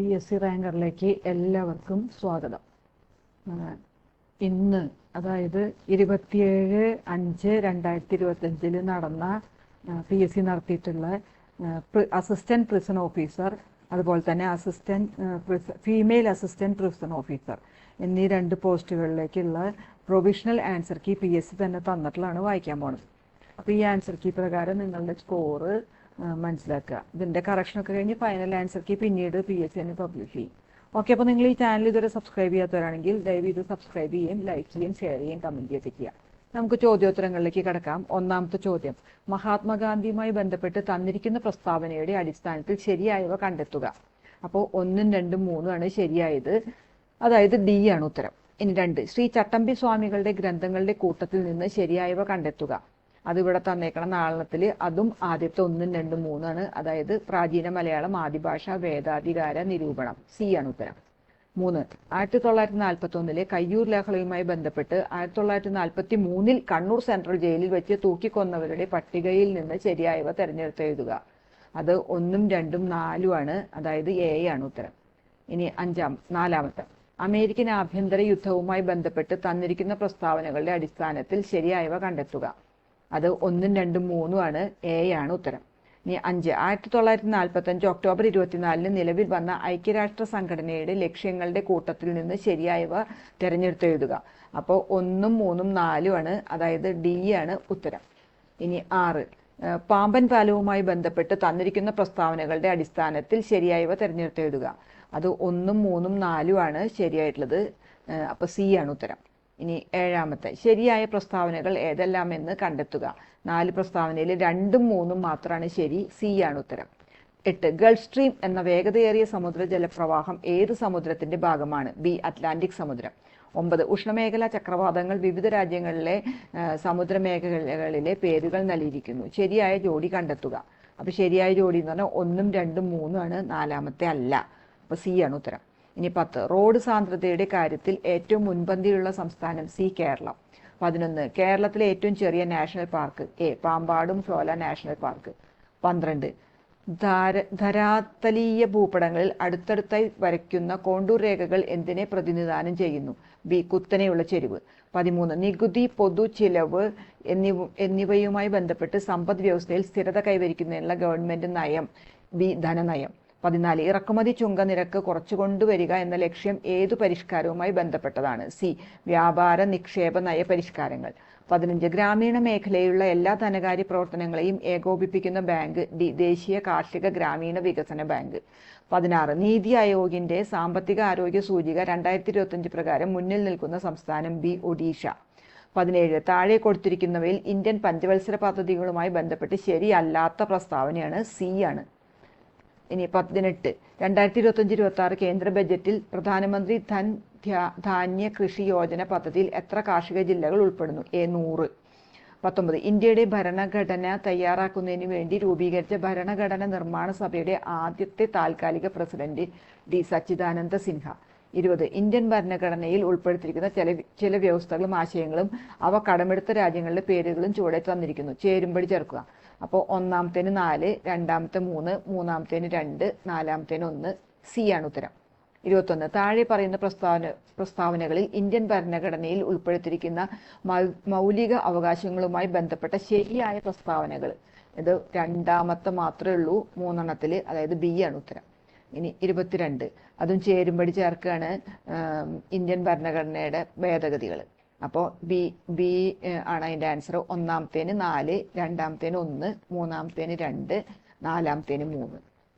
P S C റാങ്കറിലേക്ക് എല്ലാവർക്കും സ്വാഗതം. ഇന്ന് അതായത് ഇരുപത്തിയേഴ് അഞ്ച് രണ്ടായിരത്തി ഇരുപത്തഞ്ചിൽ നടന്ന പി എസ് സി നടത്തിയിട്ടുള്ള അസിസ്റ്റന്റ് പ്രിസൺ ഓഫീസർ അതുപോലെ തന്നെ assistant female assistant prison officer എന്നീ രണ്ട് പോസ്റ്റുകളിലേക്കുള്ള provisional answer key P S C തന്നെ തന്നിട്ടുള്ളതാണ് വായിക്കാൻ പോണത്. അപ്പോൾ ഈ ആൻസർ കീ പ്രകാരം നിങ്ങളുടെ സ്കോറ് മനസ്സിലാക്കുക. ഇതിന്റെ കറക്ഷൻ ഒക്കെ കഴിഞ്ഞ് ഫൈനൽ ആൻസർ കീ പിന്നീട് പി എസ് സി പബ്ലിഷ് ചെയ്യും. ഓക്കെ അപ്പോൾ നിങ്ങൾ ഈ ചാനൽ ഇതുവരെ സബ്സ്ക്രൈബ് ചെയ്യാത്തവരാണെങ്കിൽ ദയവ് ഇത് സബ്സ്ക്രൈബ് ചെയ്യുകയും ലൈക്ക് ചെയ്യുകയും ഷെയർ ചെയ്യുകയും കമന്റ് ചെയ്യുക ചെയ്യാം. നമുക്ക് ചോദ്യോത്തരങ്ങളിലേക്ക് കടക്കാം. ഒന്നാമത്തെ ചോദ്യം. മഹാത്മാഗാന്ധിയുമായി ബന്ധപ്പെട്ട് തന്നിരിക്കുന്ന പ്രസ്താവനയുടെ അടിസ്ഥാനത്തിൽ ശരിയായവ കണ്ടെത്തുക. അപ്പോൾ ഒന്നും രണ്ടും മൂന്നും ആണ് ശരിയായത്. അതായത് ഡി ആണ് ഉത്തരം. ഇനി രണ്ട്. ശ്രീ ചട്ടമ്പി സ്വാമികളുടെ ഗ്രന്ഥങ്ങളുടെ കൂട്ടത്തിൽ നിന്ന് ശരിയായവ കണ്ടെത്തുക. അത് ഇവിടെ തന്നേക്കണം നാളത്തിൽ അതും ആദ്യത്തെ ഒന്നും രണ്ടും മൂന്നാണ്. അതായത് പ്രാചീന മലയാളം ആദിഭാഷ വേദാധികാര നിരൂപണം. സി ആണ് ഉത്തരം. മൂന്ന്. ആയിരത്തി തൊള്ളായിരത്തി നാൽപ്പത്തി ഒന്നിലെ കയ്യൂർ ലഹളയുമായി ബന്ധപ്പെട്ട് ആയിരത്തി തൊള്ളായിരത്തി നാൽപ്പത്തി മൂന്നിൽ കണ്ണൂർ സെൻട്രൽ ജയിലിൽ വെച്ച് തൂക്കിക്കൊന്നവരുടെ പട്ടികയിൽ നിന്ന് ശരിയായവ തെരഞ്ഞെടുത്ത് എഴുതുക. അത് ഒന്നും രണ്ടും നാലും ആണ്. അതായത് എ ആണ് ഉത്തരം. ഇനി അഞ്ചാം നാലാമത്തെ. അമേരിക്കൻ ആഭ്യന്തര യുദ്ധവുമായി ബന്ധപ്പെട്ട് തന്നിരിക്കുന്ന പ്രസ്താവനകളുടെ അടിസ്ഥാനത്തിൽ ശരിയായവ കണ്ടെത്തുക. അത് ഒന്നും രണ്ടും മൂന്നും ആണ് എ ആണ് ഉത്തരം. ഇനി അഞ്ച് ആയിരത്തി തൊള്ളായിരത്തി നാൽപ്പത്തി അഞ്ച് ഒക്ടോബർ ഇരുപത്തിനാലിന് നിലവിൽ വന്ന ഐക്യരാഷ്ട്ര സംഘടനയുടെ ലക്ഷ്യങ്ങളുടെ കൂട്ടത്തിൽ നിന്ന് ശരിയായവ തിരഞ്ഞെടുത്തെഴുതുക അപ്പോൾ ഒന്നും മൂന്നും നാലും ആണ് അതായത് ഡി ആണ് ഉത്തരം. ഇനി ആറ് പാമ്പൻ പാലവുമായി ബന്ധപ്പെട്ട് തന്നിരിക്കുന്ന പ്രസ്താവനകളുടെ അടിസ്ഥാനത്തിൽ ശരിയായവ തിരഞ്ഞെടുത്തെഴുതുക അത് ഒന്നും മൂന്നും നാലും ആണ് ശരിയായിട്ടുള്ളത്. അപ്പോൾ അപ്പൊ സി ആണ് ഉത്തരം. ഇനി ഏഴാമത്തെ. ശരിയായ പ്രസ്താവനകൾ ഏതെല്ലാം എന്ന് കണ്ടെത്തുക. നാല് പ്രസ്താവനയിൽ രണ്ടും മൂന്നും മാത്രമാണ് ശരി സി ആണ് ഉത്തരം. എട്ട് ഗൾഫ് സ്ട്രീം എന്ന വേഗതയേറിയ സമുദ്ര ജലപ്രവാഹം ഏത് സമുദ്രത്തിന്റെ ഭാഗമാണ്? ബി അറ്റ്ലാന്റിക് സമുദ്രം. ഒമ്പത് ഉഷ്ണമേഖലാ ചക്രവാതങ്ങൾ വിവിധ രാജ്യങ്ങളിലെ സമുദ്രമേഖലകളിലെ പേരുകൾ നൽകിയിരിക്കുന്നു. ശരിയായ ജോഡി കണ്ടെത്തുക. അപ്പൊ ശരിയായ ജോഡി എന്ന് പറഞ്ഞാൽ ഒന്നും രണ്ടും മൂന്നും ആണ് നാലാമത്തെ അല്ല. അപ്പൊ സി ആണ് ഉത്തരം. ഇനി പത്ത്. റോഡ് സാന്ദ്രതയുടെ കാര്യത്തിൽ ഏറ്റവും മുൻപന്തിയിലുള്ള സംസ്ഥാനം സി കേരളം. പതിനൊന്ന്. കേരളത്തിലെ ഏറ്റവും ചെറിയ നാഷണൽ പാർക്ക് എ പാമ്പാടും ഫ്ലോല നാഷണൽ പാർക്ക്. പന്ത്രണ്ട്. ധാര ധരാതലീയ ഭൂപടങ്ങളിൽ അടുത്തടുത്തായി വരയ്ക്കുന്ന കോണ്ടൂർ രേഖകൾ എന്തിനെ പ്രതിനിധാനം ചെയ്യുന്നു? ബി കുത്തനെയുള്ള ചെരിവ്. പതിമൂന്ന്. നികുതി പൊതു ചിലവ് എന്നിവ എന്നിവയുമായി ബന്ധപ്പെട്ട് സമ്പദ് വ്യവസ്ഥയിൽ സ്ഥിരത കൈവരിക്കുന്നതിനുള്ള ഗവൺമെന്റ് നയം. ബി ധനനയം. പതിനാല് ഇറക്കുമതി ചുങ്ക നിരക്ക് കുറച്ചു കൊണ്ടുവരിക എന്ന ലക്ഷ്യം ഏതു പരിഷ്കാരവുമായി ബന്ധപ്പെട്ടതാണ്? സി വ്യാപാര നിക്ഷേപ നയ പരിഷ്കാരങ്ങൾ. പതിനഞ്ച് ഗ്രാമീണ മേഖലയിലുള്ള എല്ലാ ധനകാര്യ പ്രവർത്തനങ്ങളെയും ഏകോപിപ്പിക്കുന്ന ബാങ്ക് ഡി ദേശീയ കാർഷിക ഗ്രാമീണ വികസന ബാങ്ക്. പതിനാറ് നീതി ആയോഗിന്റെ സാമ്പത്തിക ആരോഗ്യ സൂചിക രണ്ടായിരത്തി ഇരുപത്തഞ്ച് പ്രകാരം മുന്നിൽ നിൽക്കുന്ന സംസ്ഥാനം ബി ഒഡീഷ. പതിനേഴ് താഴെ കൊടുത്തിരിക്കുന്നവയിൽ ഇന്ത്യൻ പഞ്ചവത്സര പദ്ധതികളുമായി ബന്ധപ്പെട്ട് ശരിയല്ലാത്ത പ്രസ്താവനയാണ് സി ആണ്. ഇനി പതിനെട്ട്. രണ്ടായിരത്തി ഇരുപത്തഞ്ച് ഇരുപത്തി ആറ് കേന്ദ്ര ബജറ്റിൽ പ്രധാനമന്ത്രി ധൻ ധാന്യ കൃഷി യോജന പദ്ധതിയിൽ എത്ര കാർഷിക ജില്ലകൾ ഉൾപ്പെടുന്നു? എ നൂറ്. പത്തൊമ്പത്. ഇന്ത്യയുടെ ഭരണഘടന തയ്യാറാക്കുന്നതിന് വേണ്ടി രൂപീകരിച്ച ഭരണഘടന നിർമ്മാണ സഭയുടെ ആദ്യത്തെ താൽക്കാലിക പ്രസിഡന്റ് ഡി സച്ചിദാനന്ദ സിൻഹ. ഇരുപത്. ഇന്ത്യൻ ഭരണഘടനയിൽ ഉൾപ്പെടുത്തിയിരിക്കുന്ന ചില ചില വ്യവസ്ഥകളും ആശയങ്ങളും അവ കടമെടുത്ത രാജ്യങ്ങളുടെ പേരുകളും ചുവടെ തന്നിരിക്കുന്നു. ചേരുമ്പടി ചേർക്കുക. അപ്പോൾ ഒന്നാമത്തേന് നാല് രണ്ടാമത്തെ മൂന്ന് മൂന്നാമത്തേന് രണ്ട് നാലാമത്തേന് ഒന്ന് സി ആണ് ഉത്തരം. ഇരുപത്തൊന്ന്. താഴെ പറയുന്ന പ്രസ്താവന പ്രസ്താവനകളിൽ ഇന്ത്യൻ ഭരണഘടനയിൽ ഉൾപ്പെടുത്തിയിരിക്കുന്ന മൗലിക അവകാശങ്ങളുമായി ബന്ധപ്പെട്ട ശരിയായ പ്രസ്താവനകൾ. ഇത് രണ്ടാമത്തെ മാത്രമേ ഉള്ളൂ മൂന്നെണ്ണത്തിൽ അതായത് ബി ആണ് ഉത്തരം. ഇനി ഇരുപത്തിരണ്ട്. അതും ചേരുമ്പടി ചേർക്കുകയാണ് ഇന്ത്യൻ ഭരണഘടനയുടെ ഭേദഗതികൾ അപ്പോൾ ബി ബി ആണ് അതിന്റെ ആൻസർ ഒന്നാമത്തേന് നാല് രണ്ടാമത്തേന് ഒന്ന് മൂന്നാമത്തേന് രണ്ട് നാലാമത്തേന് മൂന്ന്.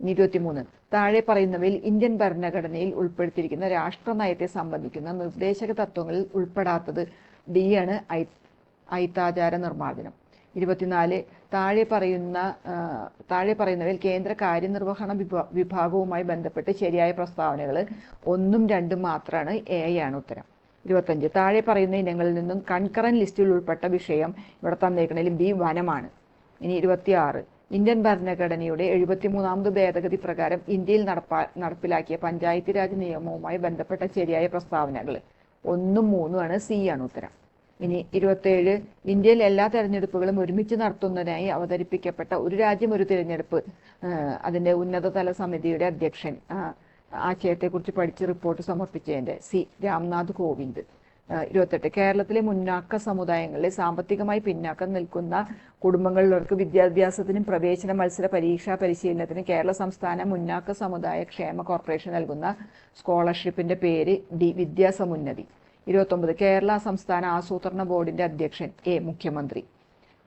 ഇരുപത്തിമൂന്ന്. താഴെ പറയുന്നവയിൽ ഇന്ത്യൻ ഭരണഘടനയിൽ ഉൾപ്പെടുത്തിയിരിക്കുന്ന രാഷ്ട്രനയത്തെ സംബന്ധിക്കുന്ന നിർദ്ദേശക തത്വങ്ങളിൽ ഉൾപ്പെടാത്തത് ഡി ആണ് ഐ ഐത്താചാര നിർമ്മാർജനം. ഇരുപത്തിനാല് താഴെ പറയുന്ന താഴെ പറയുന്നവയിൽ കേന്ദ്ര കാര്യനിർവഹണ വിഭാ- വിഭാഗവുമായി ബന്ധപ്പെട്ട് ശരിയായ പ്രസ്താവനകൾ ഒന്നും രണ്ടും മാത്രമാണ് എ ആണ് ഉത്തരം. ഇരുപത്തഞ്ച് താഴെ പറയുന്ന ഇനങ്ങളിൽ നിന്നും കൺകറന്റ് ലിസ്റ്റിൽ ഉൾപ്പെട്ട വിഷയം ഇവിടെ തന്നേക്കണതിൽ ബി വനമാണ്. ഇനി ഇരുപത്തിയാറ്. ഇന്ത്യൻ ഭരണഘടനയുടെ എഴുപത്തിമൂന്നാമത് ഭേദഗതി പ്രകാരം ഇന്ത്യയിൽ നടപ്പാ നടപ്പിലാക്കിയ പഞ്ചായത്ത് രാജ് നിയമവുമായി ബന്ധപ്പെട്ട ശരിയായ പ്രസ്താവനകൾ. ഒന്നും മൂന്നുമാണ് സി ആണ് ഉത്തരം. ഇനി ഇരുപത്തേഴ്. ഇന്ത്യയിൽ എല്ലാ തെരഞ്ഞെടുപ്പുകളും ഒരുമിച്ച് നടത്തുന്നതിനായി അവതരിപ്പിക്കപ്പെട്ട ഒരു രാജ്യം ഒരു തിരഞ്ഞെടുപ്പ് അതിന്റെ ഉന്നതതല സമിതിയുടെ അധ്യക്ഷൻ ആശയത്തെക്കുറിച്ച് പഠിച്ച് റിപ്പോർട്ട് സമർപ്പിച്ചതിന്റെ സി. രാംനാഥ് കോവിന്ദ്. ഇരുപത്തെട്ട്. കേരളത്തിലെ മുന്നാക്ക സമുദായങ്ങളിൽ സാമ്പത്തികമായി പിന്നാക്കം നിൽക്കുന്ന കുടുംബങ്ങളിലുള്ളവർക്ക് വിദ്യാഭ്യാസത്തിനും പ്രവേശന മത്സര പരീക്ഷാ പരിശീലനത്തിന് കേരള സംസ്ഥാന മുന്നാക്ക സമുദായ ക്ഷേമ കോർപ്പറേഷൻ നൽകുന്ന സ്കോളർഷിപ്പിന്റെ പേര് ഡി. വിദ്യാസമുന്നതി. ഇരുപത്തൊമ്പത്. കേരള സംസ്ഥാന ആസൂത്രണ ബോർഡിന്റെ അധ്യക്ഷൻ എ. മുഖ്യമന്ത്രി.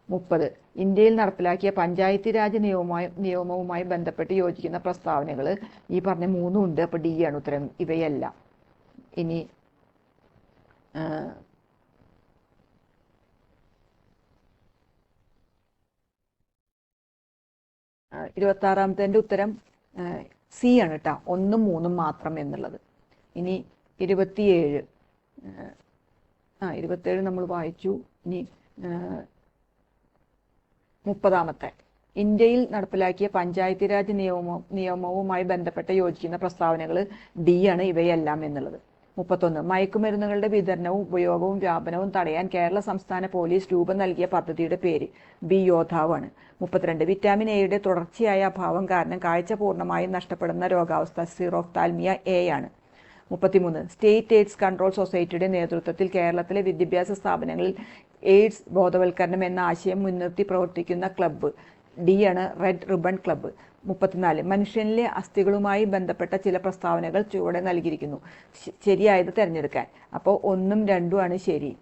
മുപ്പത്. ഇന്ത്യയിൽ നടപ്പിലാക്കിയ പഞ്ചായത്തി രാജ് നിയമവുമായി നിയമവുമായി ബന്ധപ്പെട്ട് യോജിക്കുന്ന പ്രസ്താവനകൾ ഈ പറഞ്ഞ മൂന്നും ഉണ്ട്. അപ്പോൾ ഡി ആണ് ഉത്തരം. ഇവയെല്ലാം. ഇനി ഇരുപത്താറാമത്തെ ഉത്തരം സി ആണ് കേട്ടോ ഒന്നും മൂന്നും മാത്രം എന്നുള്ളത്. ഇനി ഇരുപത്തിയേഴ് ആ, ഇരുപത്തേഴ് നമ്മൾ വായിച്ചു. ഇനി മുപ്പതാമത്തെ. ഇന്ത്യയിൽ നടപ്പിലാക്കിയ പഞ്ചായത്തി രാജ് നിയമവും നിയമവുമായി ബന്ധപ്പെട്ട് യോജിക്കുന്ന പ്രസ്താവനകൾ ഡി ആണ് ഇവയെല്ലാം എന്നുള്ളത്. മുപ്പത്തൊന്ന് മയക്കുമരുന്നുകളുടെ വിതരണവും ഉപയോഗവും വ്യാപനവും തടയാൻ കേരള സംസ്ഥാന പോലീസ് രൂപം നൽകിയ പദ്ധതിയുടെ പേര് ബി യോദ്ധാവാണ് മുപ്പത്തിരണ്ട് വിറ്റാമിൻ എയുടെ തുടർച്ചയായ അഭാവം കാരണം കാഴ്ച പൂർണമായും നഷ്ടപ്പെടുന്ന രോഗാവസ്ഥ സിറോഫ്താൽമിയ എ ആണ്. മുപ്പത്തിമൂന്ന് സ്റ്റേറ്റ് എയ്ഡ്സ് കൺട്രോൾ സൊസൈറ്റിയുടെ നേതൃത്വത്തിൽ കേരളത്തിലെ വിദ്യാഭ്യാസ സ്ഥാപനങ്ങളിൽ എയ്ഡ്സ് ബോധവൽക്കരണം എന്ന ആശയം മുൻനിർത്തി പ്രവർത്തിക്കുന്ന ക്ലബ്ബ്. ഡി ആണ് റെഡ് റിബൺ ക്ലബ്ബ്. മുപ്പത്തിനാല്. മനുഷ്യനിലെ അസ്ഥികളുമായി ബന്ധപ്പെട്ട ചില പ്രസ്താവനകൾ ചുവടെ നൽകിയിരിക്കുന്നു. ശരിയായത് തിരഞ്ഞെടുക്കാൻ. അപ്പോൾ ഒന്നും രണ്ടും ആണ് ശരി.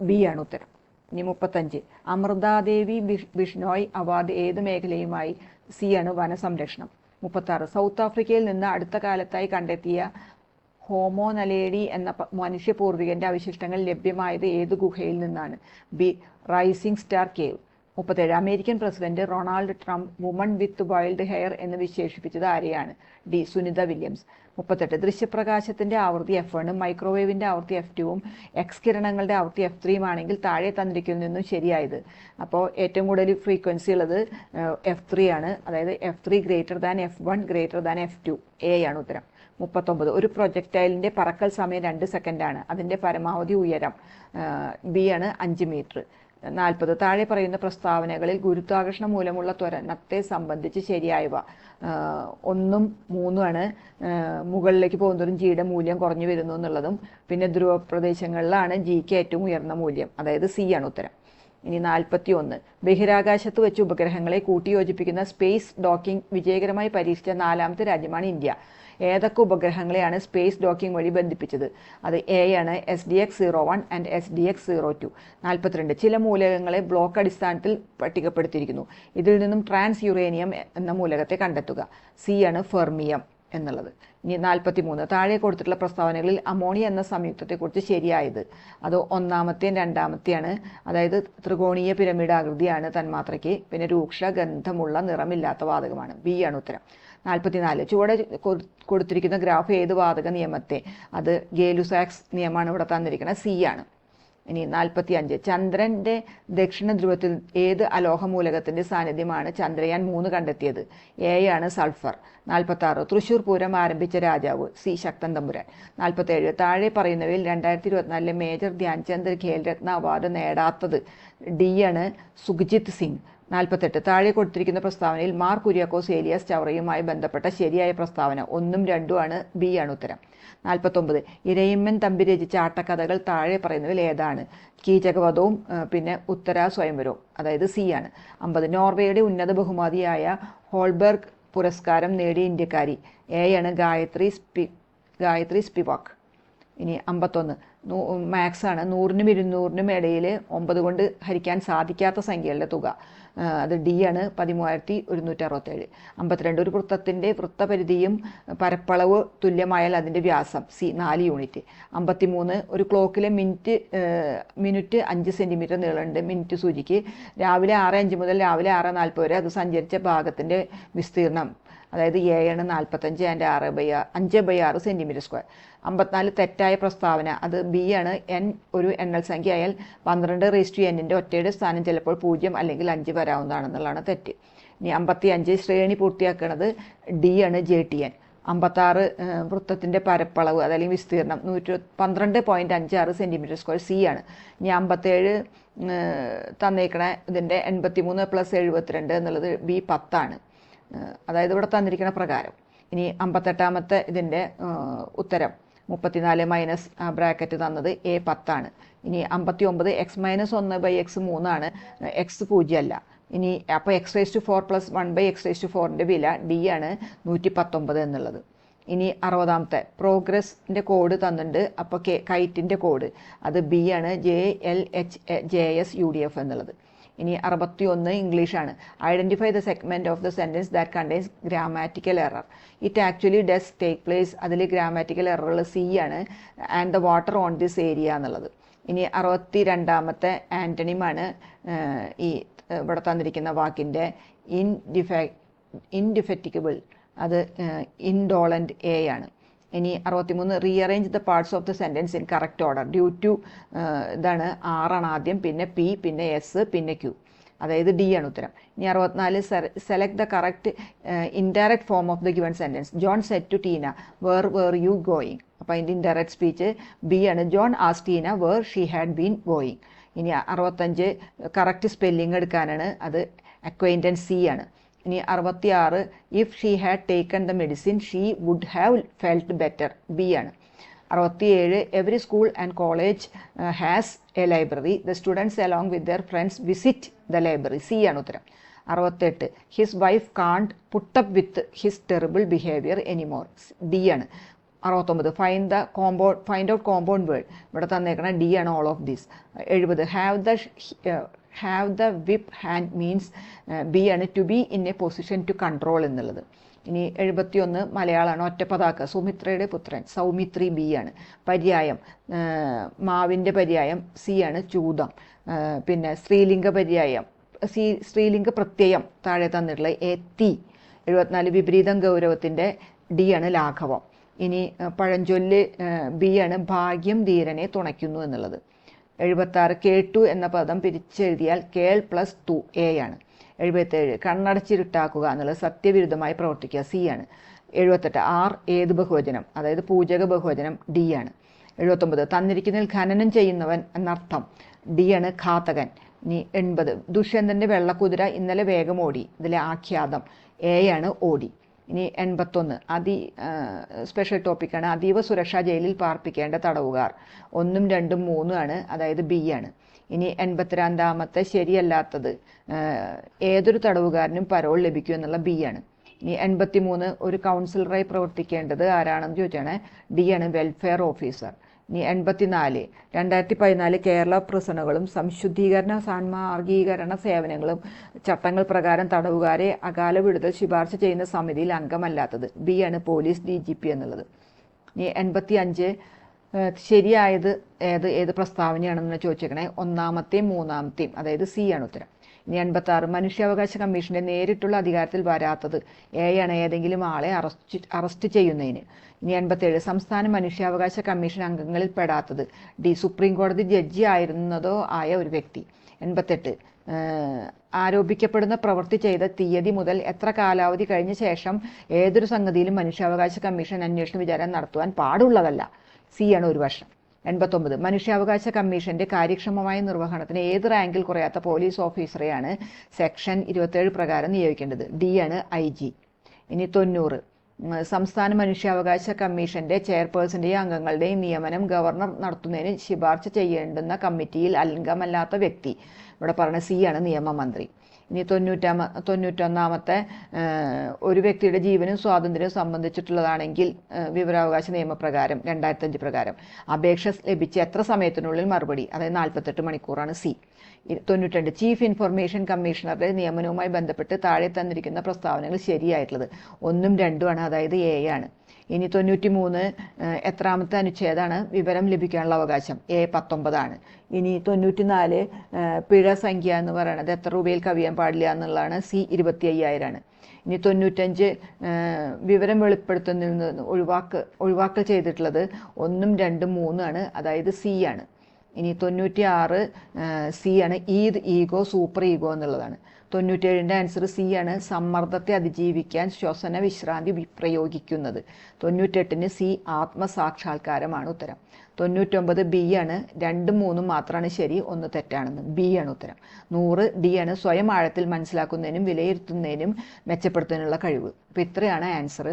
ബി ആണ് ഉത്തരം. ഇനി മുപ്പത്തഞ്ച്. അമൃതാദേവി ബിഷ്- ബിഷ്ണോയ് അവാർഡ് ഏത് മേഖലയുമായി? സി ആണ് വനസംരക്ഷണം. മുപ്പത്തി സൗത്ത് ആഫ്രിക്കയിൽ നിന്ന് അടുത്ത കാലത്തായി കണ്ടെത്തിയ ഹോമോ നലേഡി എന്ന മനുഷ്യപൂർവികന്റെ അവശിഷ്ടങ്ങൾ ലഭ്യമായത് ഏത് ഗുഹയിൽ നിന്നാണ്? ബി റൈസിംഗ് സ്റ്റാർ കേവ് മുപ്പത്തേഴ്. American president Ronald Trump woman with wild hair എന്ന് വിശേഷിപ്പിച്ചത് ആരെയാണ്? D Sunita Williams. മുപ്പത്തെട്ട്. ദൃശ്യപ്രകാശത്തിന്റെ ആവൃത്തി എഫ് വണ്ണും മൈക്രോവേവിന്റെ ആവൃത്തി എഫ് ടുവും എക്സ് കിരണങ്ങളുടെ ആവൃത്തി എഫ് ത്രീയും ആണെങ്കിൽ താഴെ തന്നിരിക്കുന്നതിൽ നിന്നും ശരിയായത്. അപ്പോൾ ഏറ്റവും കൂടുതൽ ഫ്രീക്വൻസി ഉള്ളത് എഫ് ത്രീ ആണ്. അതായത് F three greater than F one greater than F two A ആണ് ഉത്തരം. മുപ്പത്തൊമ്പത്. ഒരു പ്രൊജക്റ്റൈലിന്റെ പറക്കൽ സമയം രണ്ട് സെക്കൻഡാണ് അതിന്റെ പരമാവധി ഉയരം ബി ആണ് അഞ്ച് മീറ്റർ നാൽപ്പത്. താഴെ പറയുന്ന പ്രസ്താവനകളിൽ ഗുരുത്വാകർഷണം മൂലമുള്ള ത്വരണത്തെ സംബന്ധിച്ച് ശരിയായവ. ഒന്നും മൂന്നുമാണ് മുകളിലേക്ക് പോകുന്നതും ജിയുടെ മൂല്യം കുറഞ്ഞു വരുന്നു എന്നുള്ളതും പിന്നെ ധ്രുവപ്രദേശങ്ങളിലാണ് ജിക്ക് ഏറ്റവും ഉയർന്ന മൂല്യം അതായത് സി ആണ് ഉത്തരം. ഇനി നാൽപ്പത്തി ഒന്ന് ബഹിരാകാശത്ത് വെച്ച് ഉപഗ്രഹങ്ങളെ കൂട്ടിയോജിപ്പിക്കുന്ന സ്പേസ് ഡോക്കിംഗ് വിജയകരമായി പരീക്ഷിച്ച നാലാമത്തെ രാജ്യമാണ് ഇന്ത്യ. ഏതൊക്കെ ഉപഗ്രഹങ്ങളെയാണ് സ്പേസ് ഡോക്കിംഗ് വഴി ബന്ധിപ്പിച്ചത്? അത് എ ആണ് S D X zero one and S D X zero two നാൽപ്പത്തിരണ്ട് ചില മൂലകങ്ങളെ ബ്ലോക്ക് അടിസ്ഥാനത്തിൽ പട്ടികപ്പെടുത്തിയിരിക്കുന്നു. ഇതിൽ നിന്നും ട്രാൻസ് യുറേനിയം എന്ന മൂലകത്തെ കണ്ടെത്തുക. സി ആണ് ഫെർമിയം എന്നുള്ളത്. ഇനി നാൽപ്പത്തി മൂന്ന് താഴെ കൊടുത്തിട്ടുള്ള പ്രസ്താവനകളിൽ അമോണിയ എന്ന സംയുക്തത്തെക്കുറിച്ച് ശരിയായത്. അത് ഒന്നാമത്തെയും രണ്ടാമത്തെയാണ്. അതായത് ത്രികോണീയ പിരമിഡ് ആകൃതിയാണ് തന്മാത്രയ്ക്ക്. പിന്നെ രൂക്ഷ ഗന്ധമുള്ള നിറമില്ലാത്ത വാതകമാണ്. ബി ആണ് ഉത്തരം. നാൽപ്പത്തിനാല് ചുവടെ കൊടുത്തിരിക്കുന്ന ഗ്രാഫ് ഏത് വാതക നിയമത്തെ? അത് ഗേലുസാക്സ് നിയമമാണ് ഇവിടെ തന്നിരിക്കുന്നത്. സി ആണ്. ഇനി നാൽപ്പത്തി അഞ്ച് ചന്ദ്രന്റെ ദക്ഷിണ ധ്രുവത്തിൽ ഏത് അലോഹ മൂലകത്തിന്റെ സാന്നിധ്യമാണ് ചന്ദ്രയാൻ മൂന്ന് കണ്ടെത്തിയത്? എ ആണ് സൾഫർ. നാൽപ്പത്തി ആറ് തൃശൂർ പൂരം ആരംഭിച്ച രാജാവ് സി ശക്തൻ തമ്പുരാൻ നാൽപ്പത്തേഴ് താഴെ പറയുന്നവയിൽ രണ്ടായിരത്തി ഇരുപത്തിനാലിലെ മേജർ ധ്യാൻചന്ദ് ഖേൽരത്ന അവാർഡ് നേടാത്തത് ഡി ആണ് സുഖ്ജിത് സിംഗ്. നാൽപ്പത്തെട്ട്. താഴെ കൊടുത്തിരിക്കുന്ന പ്രസ്താവനയിൽ മാർ കുര്യാക്കോസ് ഏലിയാസ് ചവറയുമായി ബന്ധപ്പെട്ട ശരിയായ പ്രസ്താവന ഒന്നും രണ്ടും ആണ് ബി ആണ് ഉത്തരം. നാൽപ്പത്തൊമ്പത്. ഇരയിമ്മൻ തമ്പി രചിച്ച ആട്ടക്കഥകൾ താഴെ പറയുന്നതിൽ ഏതാണ്? കീചകവധവും പിന്നെ ഉത്തര സ്വയംവരവും അതായത് സി ആണ്. അമ്പത്. നോർവേയുടെ ഉന്നത ബഹുമതിയായ ഹോൾബർഗ് പുരസ്കാരം നേടിയ ഇന്ത്യക്കാരി എ ആണ് ഗായത്രി സ്പി ഗായത്രി സ്പിവാക് ഇനി അമ്പത്തൊന്ന്. ആണ്. നൂറിനും ഇരുന്നൂറിനും ഇടയിൽ ഒമ്പത് കൊണ്ട് ഹരിക്കാൻ സാധിക്കാത്ത സംഖ്യകളുടെ തുക. അത് ഡി ആണ് പതിമൂവായിരത്തി ഒരുന്നൂറ്റി അറുപത്തേഴ്. അമ്പത്തിരണ്ട് ഒരു വൃത്തത്തിന്റെ വൃത്തപരിധിയും പരപ്പളവ് തുല്യമായാൽ അതിന്റെ വ്യാസം സി നാല് യൂണിറ്റ്. അമ്പത്തിമൂന്ന് ഒരു ക്ലോക്കിലെ മിനിറ്റ് മിനിറ്റ് അഞ്ച് സെന്റിമീറ്റർ നീളമുണ്ട് മിനിറ്റ് സൂചിക്ക്. രാവിലെ ആറ് അഞ്ച് മുതൽ രാവിലെ ആറ് നാൽപ്പത് വരെ അത് സഞ്ചരിച്ച ഭാഗത്തിന്റെ വിസ്തീർണം അതായത് ആണ് നാൽപ്പത്തഞ്ച് ആൻഡ് ആറ് ബൈ അഞ്ച് ബൈ ആറ് സെന്റിമീറ്റർ സ്ക്വയർ അമ്പത്തിനാല് തെറ്റായ പ്രസ്താവന. അത് ബി ആണ്. എൻ ഒരു എണ്ണൽ സംഖ്യ ആയാൽ പന്ത്രണ്ട് റേസ്റ്റ് എന്നിന്റെ ഒറ്റയുടെ സ്ഥാനം ചിലപ്പോൾ പൂജ്യം അല്ലെങ്കിൽ അഞ്ച് വരാവുന്നതാണെന്നുള്ളതാണ് തെറ്റ്. ഇനി അമ്പത്തി അഞ്ച് ശ്രേണി പൂർത്തിയാക്കുന്നത് ഡി ആണ് ജെ ടി എൻ അമ്പത്താറ് വൃത്തത്തിന്റെ പരപ്പളവ് അതല്ലെങ്കിൽ വിസ്തീർണം നൂറ്റി പന്ത്രണ്ട് പോയിന്റ് അഞ്ച് ആറ് സെന്റിമീറ്റർ സ്ക്വയർ സി ആണ്. ഇനി അമ്പത്തേഴ് തന്നേക്കണ ഇതിന്റെ എൺപത്തി മൂന്ന് പ്ലസ് എഴുപത്തിരണ്ട് എന്നുള്ളത് ബി പത്താണ്. അതായത് ഇവിടെ തന്നിരിക്കുന്ന പ്രകാരം. ഇനി അമ്പത്തെട്ടാമത്തെ ഇതിന്റെ ഉത്തരം. മുപ്പത്തിനാല് മൈനസ് ബ്രാക്കറ്റ് തന്നത് എ പത്താണ്. ഇനി അമ്പത്തി ഒമ്പത് എക്സ് മൈനസ് ഒന്ന് ബൈ എക്സ് മൂന്നാണ്. എക്സ് പൂജ്യമല്ല. ഇനി അപ്പോൾ X raise to four plus one by X raise to ഫോറിന്റെ വില ഡി ആണ് നൂറ്റി പത്തൊമ്പത് എന്നുള്ളത്. ഇനി അറുപതാമത്തെ. പ്രോഗ്രസിന്റെ കോഡ് തന്നിട്ടുണ്ട് അപ്പോൾ കെ കൈറ്റിന്റെ കോഡ് അത് ബി ആണ് J L H J S U D F എന്നുള്ളത്. ഇനി അറുപത്തി ഒന്ന് ഇംഗ്ലീഷാണ്. Identify the segment of the sentence that contains grammatical error it actually does take place അതിൽ ഗ്രാമാറ്റിക്കൽ ഉള്ള സി ആണ്. And the water on this area എന്നുള്ളത്. ഇനി അറുപത്തി രണ്ടാമത്തെ ആന്റണിമാണ് ഈ ഇവിടെ തന്നിരിക്കുന്ന വാക്കിന്റെ ഇൻഡിഫെ ഇൻഡിഫെറ്റിക്കബിൾ. അത് ഇൻഡോളന്റ് എ ആണ്. ഇനി അറുപത്തിമൂന്ന് rearrange the parts of the sentence in correct order due to ഇതാണ് ആറാണ് ആദ്യം പിന്നെ പി പിന്നെ എസ് പിന്നെ ക്യു അതായത് ഡി ആണ് ഉത്തരം. ഇനി അറുപത്തിനാല് select the correct indirect form of the given sentence John said to Tina where where you going അപ്പോൾ അതിന്റെ ഇൻഡയറക്റ്റ് സ്പീച്ച് ബി ആണ്. John as Tina where she had been going ഇനി അറുപത്തഞ്ച് കറക്റ്റ് സ്പെല്ലിംഗ് എടുക്കാനാണ്. അത് അക്വൈന്റൻസ് സി ആണ്. ഇനി അറുപത്തി ആറ് if she had taken the medicine she would have felt better B ആണ്. അറുപത്തിയേഴ് every school and college has a library the students along with their friends visit the library C ആണ് ഉത്തരം. അറുപത്തെട്ട് his wife can't put up with his terrible behaviour anymore D ആണ്. അറുപത്തൊമ്പത് find the compound find out compound word ഇവിടെ തന്നേക്കണ D ആണ് all of this എഴുപത് have the have the whip hand means B ആണ് to be in a position to control എന്നുള്ളത്. ഇനി എഴുപത്തിയൊന്ന് മലയാളമാണ് ഒറ്റപ്പതാക്ക സുമിത്രയുടെ പുത്രൻ സൗമിത്രി ബി ആണ്. പര്യായം മാവിന്റെ പര്യായം സി ആണ് ചൂതം. പിന്നെ സ്ത്രീലിംഗ പര്യായം സി സ്ത്രീലിംഗ പ്രത്യയം താഴെ തന്നിട്ടുള്ള എ തി. എഴുപത്തിനാല് വിപരീതം ഗൗരവത്തിന്റെ ഡി ആണ് ലാഘവം. ഇനി പഴഞ്ചൊല്ല് ബി ആണ് ഭാഗ്യം ധീരനെ തുണയ്ക്കുന്നു എന്നുള്ളത്. എഴുപത്താറ് ടു എന്ന പദം പിരിച്ചെഴുതിയാൽ കേൾ പ്ലസ് ടു എ ആണ്. എഴുപത്തേഴ് കണ്ണടച്ചിരുട്ടാക്കുക എന്നുള്ളത് സത്യവിരുദ്ധമായി പ്രവർത്തിക്കുക സി ആണ്. എഴുപത്തെട്ട് ആർ ഏത് ബഹുവചനം? അതായത് പൂജക ബഹുവചനം ഡി ആണ്. എഴുപത്തൊമ്പത് തന്നിരിക്കുന്നതിൽ ഖനനം ചെയ്യുന്നവൻ എന്നർത്ഥം ഡി ആണ് ഘാതകൻ. ഇനി എൺപത് ദുഷ്യന്തന്റെ വെള്ളക്കുതിര ഇന്നലെ വേഗം ഓടി ഇതിലെ ആഖ്യാതം എ ആണ് ഓടി. ഇനി എൺപത്തൊന്ന്. അതി സ്പെഷ്യൽ ടോപ്പിക്കാണ് അതീവ സുരക്ഷാ ജയിലിൽ പാർപ്പിക്കേണ്ട തടവുകാർ. ഒന്നും രണ്ടും മൂന്നും ആണ്. അതായത് ബി ആണ്. ഇനി എൺപത്തിരണ്ടാമത്തെ ശരിയല്ലാത്തത് ഏതൊരു തടവുകാരനും പരോൾ ലഭിക്കൂ എന്നുള്ള ബി ആണ്. ഇനി എൺപത്തി മൂന്ന് ഒരു കൗൺസിലറായി പ്രവർത്തിക്കേണ്ടത് ആരാണെന്ന് ചോദിച്ചാണ്. ഡി ആണ് വെൽഫെയർ ഓഫീസർ എൺപത്തിനാല്. രണ്ടായിരത്തി പതിനാല് കേരള പ്രസനുകളും സംശുദ്ധീകരണ സാൻമാർഗീകരണ സേവനങ്ങളും ചട്ടങ്ങൾ പ്രകാരം തടവുകാരെ അകാല വിടുതൽ ശുപാർശ ചെയ്യുന്ന സമിതിയിൽ അംഗമല്ലാത്തത്. ബി ആണ് പോലീസ് ഡി ജി പി എന്നുള്ളത്. എൺപത്തി അഞ്ച് ശരിയായത് ഏത് ഏത് പ്രസ്താവനയാണെന്ന് ചോദിച്ചേക്കണേ. ഒന്നാമത്തെയും മൂന്നാമത്തെയും അതായത് സി ആണ് ഉത്തരം. എൺപത്തി ആറ് മനുഷ്യാവകാശ കമ്മീഷന്റെ നേരിട്ടുള്ള അധികാരത്തിൽ വരാത്തത് ആണ് ഏതെങ്കിലും ആളെ അറസ്റ്റ് അറസ്റ്റ് ചെയ്യുന്നതിന്. ഇനി എൺപത്തേഴ് സംസ്ഥാന മനുഷ്യാവകാശ കമ്മീഷൻ അംഗങ്ങളിൽ പെടാത്തത് ഡി സുപ്രീം കോടതി ജഡ്ജി ആയിരുന്നതോ ആയ ഒരു വ്യക്തി. എൺപത്തെട്ട് ആരോപിക്കപ്പെടുന്ന പ്രവൃത്തി ചെയ്ത തീയതി മുതൽ എത്ര കാലാവധി കഴിഞ്ഞ ശേഷം ഏതൊരു സംഗതിയിലും മനുഷ്യാവകാശ കമ്മീഷൻ അന്വേഷണ വിചാരം നടത്തുവാൻ പാടുള്ളതല്ല. സി ആണ് ഒരു വർഷം എൺപത്തൊമ്പത്. മനുഷ്യാവകാശ കമ്മീഷന്റെ കാര്യക്ഷമമായ നിർവഹണത്തിന് ഏത് റാങ്കിൽ കുറയാത്ത പോലീസ് ഓഫീസറെയാണ് സെക്ഷൻ ഇരുപത്തേഴ് പ്രകാരം നിയോഗിക്കേണ്ടത്? ഡി ആണ് ഐ ജി. ഇനി തൊണ്ണൂറ്. സംസ്ഥാന മനുഷ്യാവകാശ കമ്മീഷന്റെ ചെയർപേഴ്സന്റെയും അംഗങ്ങളുടെയും നിയമനം ഗവർണർ നടത്തുന്നതിന് ശുപാർശ ചെയ്യേണ്ടുന്ന കമ്മിറ്റിയിൽ അംഗമല്ലാത്ത വ്യക്തി. ഇവിടെ പറഞ്ഞ സി ആണ് നിയമമന്ത്രി. ഇനി തൊണ്ണൂറ്റാമ തൊണ്ണൂറ്റൊന്നാമത്തെ ഒരു വ്യക്തിയുടെ ജീവനും സ്വാതന്ത്ര്യവും സംബന്ധിച്ചിട്ടുള്ളതാണെങ്കിൽ വിവരാവകാശ നിയമപ്രകാരം രണ്ടായിരത്തഞ്ച് പ്രകാരം. അപേക്ഷ ലഭിച്ച എത്ര സമയത്തിനുള്ളിൽ മറുപടി? അതായത് നാൽപ്പത്തെട്ട് മണിക്കൂറാണ് സി. തൊണ്ണൂറ്റിരണ്ട് ചീഫ് ഇൻഫർമേഷൻ കമ്മീഷണറുടെ നിയമനവുമായി ബന്ധപ്പെട്ട് താഴെ തന്നിരിക്കുന്ന പ്രസ്താവനകൾ ശരിയായിട്ടുള്ളത്. ഒന്നും രണ്ടുമാണ് അതായത് എ ആണ് ഇനി തൊണ്ണൂറ്റി മൂന്ന് എത്രാമത്തെ അനുച്ഛേദമാണ് വിവരം ലഭിക്കാനുള്ള അവകാശം. എ പത്തൊമ്പതാണ്. ഇനി തൊണ്ണൂറ്റിനാല് പിഴ സംഖ്യ എന്ന് പറയുന്നത് എത്ര രൂപയിൽ കവിയാൻ പാടില്ല എന്നുള്ളതാണ് സി ഇരുപത്തി അയ്യായിരമാണ് ഇനി തൊണ്ണൂറ്റഞ്ച് വിവരം വെളിപ്പെടുത്തുന്നതിൽ നിന്ന് ഒഴിവാക്ക് ഒഴിവാക്കൽ ചെയ്തിട്ടുള്ളത് ഒന്നും രണ്ടും മൂന്നാണ് അതായത് സി ആണ്. ഇനി തൊണ്ണൂറ്റി ആറ് സി ആണ് ഈദ് ഈഗോ സൂപ്പർ ഈഗോ എന്നുള്ളതാണ്. തൊണ്ണൂറ്റേഴിന്റെ ആൻസർ സി ആണ് സമ്മർദ്ദത്തെ അതിജീവിക്കാൻ ശ്വസന വിശ്രാന്തി പ്രയോഗിക്കുന്നത്. തൊണ്ണൂറ്റെട്ടിന് സി ആത്മസാക്ഷാത്കാരമാണ് ഉത്തരം. തൊണ്ണൂറ്റൊമ്പത് ബി ആണ് രണ്ടും മൂന്നും മാത്രമാണ് ശരി ഒന്ന് തെറ്റാണെന്ന്. ബി ആണ് ഉത്തരം. നൂറ് ഡി ആണ് സ്വയം ആഴത്തിൽ മനസ്സിലാക്കുന്നതിനും വിലയിരുത്തുന്നതിനും മെച്ചപ്പെടുത്തുന്നതിനുള്ള കഴിവ്. അപ്പോൾ ഇത്രയാണ് ആൻസർ